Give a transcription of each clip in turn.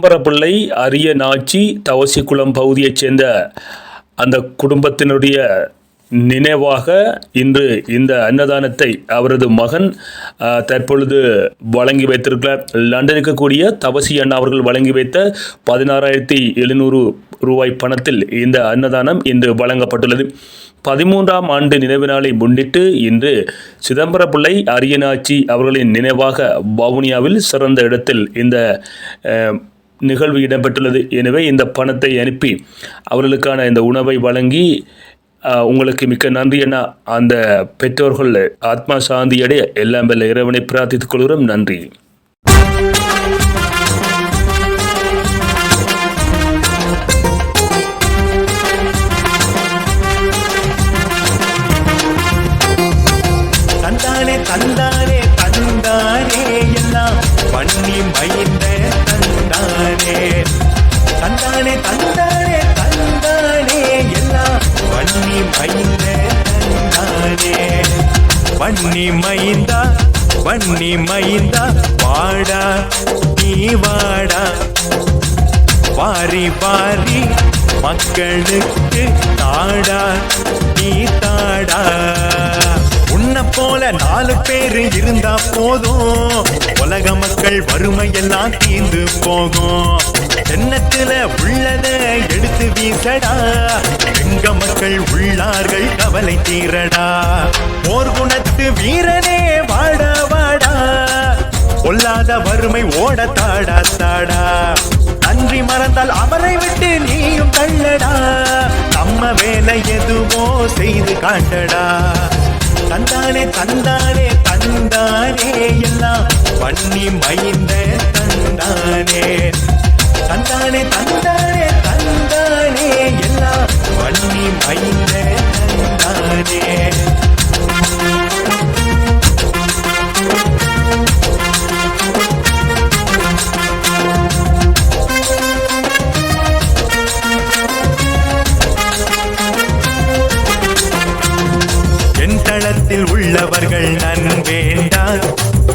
சிதம்பரப்பிள்ளை அரிய நாச்சி தவசிக்குளம் பகுதியைச் சேர்ந்த அந்த குடும்பத்தினுடைய நினைவாக இன்று இந்த அன்னதானத்தை அவரது மகன் தற்பொழுது வழங்கி வைத்திருக்கிறார். லண்டனில் இருக்கக்கூடிய தவசி அண்ணா அவர்கள் வழங்கி வைத்த பதினாறாயிரத்தி எழுநூறு ரூபாய் பணத்தில் இந்த அன்னதானம் இன்று வழங்கப்பட்டுள்ளது. பதிமூன்றாம் ஆண்டு நினைவு நாளை முன்னிட்டு இன்று சிதம்பரப்பிள்ளை அரியநாச்சி அவர்களின் நினைவாக வவுனியாவில் சிறந்த இடத்தில் இந்த நிகழ்வு இடம்பெற்றுள்ளது. எனவே இந்த பணத்தை அனுப்பி அவர்களுக்கான இந்த உணவை வழங்கி உங்களுக்கு மிக்க நன்றி என்ன அந்த பெற்றோர்கள் ஆத்மா சாந்தியடைய எல்லாம் வல்ல இறைவனை பிரார்த்தித்துக் கொள்கிறோம். நன்றி. தந்தானே தந்தா தந்தானே தந்தானே தந்தானே எல்லாம் பண்ணி மைந்த தந்தானே பண்ணி மைந்தா பண்ணி மைந்தா வாடா நீ வாடா. வாரி வாரி மக்களுக்கு தாடா நீ தாடா. உன்னை போல நாலு பேரு இருந்தா போதும். உலக மக்கள் வறுமை எல்லாம் தீர்ந்து போகும். தென்னத்துல உள்ளத எடுத்து வீசடா. எங்க மக்கள் உள்ளார்கள் கவலை தீரடா. போர் குணத்து வீரனே வாடா வாடா. கொல்லாத வறுமை ஓட தாடா தாடா. நன்றி மறந்தால் அவரை விட்டு நீயும் தள்ளடா. நம்ம வேலை எதுவோ செய்து காட்டடா தந்தானே தந்தானே தந்தானே எல்லாம் பண்ணி மைந்த தந்தானே. தந்தானே தந்தா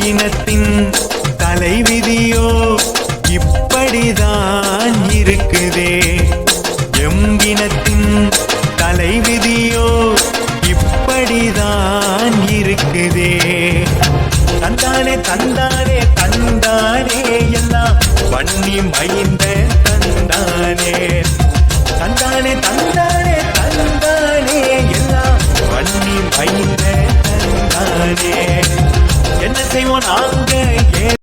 இனத்தின் தலைவிதியோ இப்படிதான் இருக்குதே. எம் தலைவிதியோ இப்படிதான் இருக்குதே. தந்தானே தந்தானே தந்தானே எல்லாம் பண்ணி மைந்த தந்தானே. தந்தானே தந்தானே தந்தானே எல்லாம் பண்ணி மைந்த தந்தானே. என்ன செய்வோம் நாங்க ஏ